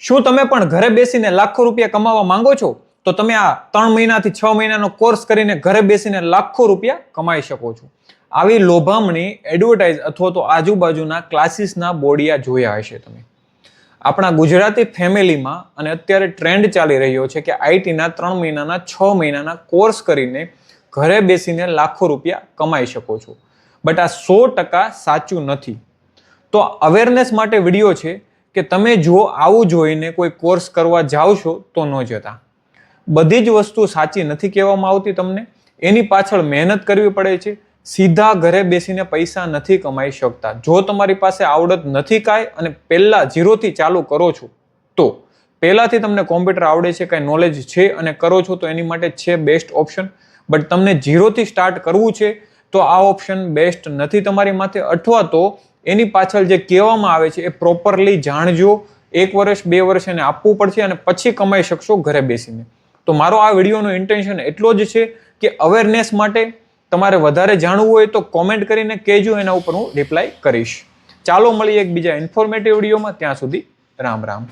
શું તમે પણ ઘરે બેસીને લાખો રૂપિયા કમાવા માંગો છો? તો તમે આ ત્રણ મહિનાથી છ મહિનાનો કોર્સ કરીને ઘરે બેસીને લાખો રૂપિયા કમાઈ શકો છો. આવી લોભામણી એડવર્ટાઇઝ અથવા તો આજુબાજુના ક્લાસીસના બોડિયા જોયા હશે તમે. આપણા ગુજરાતી ફેમિલીમાં અને અત્યારે ટ્રેન્ડ ચાલી રહ્યો છે કે આઈટીના ત્રણ મહિનાના, છ મહિનાના કોર્સ કરીને ઘરે બેસીને લાખો રૂપિયા કમાઈ શકો છો. બટ આ સો ટકા સાચું નથી. તો અવેરનેસ માટે વીડિયો છે કે તમે જો આવું જોઈને કોઈ કોર્સ કરવા જાઓ છો તો ન જતા. બધી જ વસ્તુ સાચી નથી કહેવામાં આવતી તમને. એની પાછળ મહેનત કરવી પડે છે. સીધા ઘરે બેસીને પૈસા નથી કમાઈ શકતા. જો તમારી પાસે આવડત નથી કાંઈ અને પહેલાં ઝીરોથી ચાલુ કરો છો, તો પહેલાંથી તમને કોમ્પ્યુટર આવડે છે, કાંઈ નોલેજ છે અને કરો છો તો એની માટે છે બેસ્ટ ઓપ્શન બટ તમને ઝીરોથી સ્ટાર્ટ કરવું છે, તો આ ઓપ્શન બેસ્ટ નથી તમારી માથે. અથવા તો એની પાછળ જે કહેવામાં આવે છે એ પ્રોપરલી જાણજો. એક વર્ષ, બે વર્ષ એને આપવું પડશે અને પછી કમાઈ શકશો ઘરે બેસીને. તો મારો આ વિડીયોનો ઇન્ટેન્શન એટલો જ છે કે અવેરનેસ માટે તમારે વધારે જાણવું હોય તો કોમેન્ટ કરીને કહેજો, એના ઉપર હું રિપ્લાય કરીશ. ચાલો મળીએ એક બીજા ઇન્ફોર્મેટિવ વિડીયોમાં. ત્યાં સુધી રામ રામ.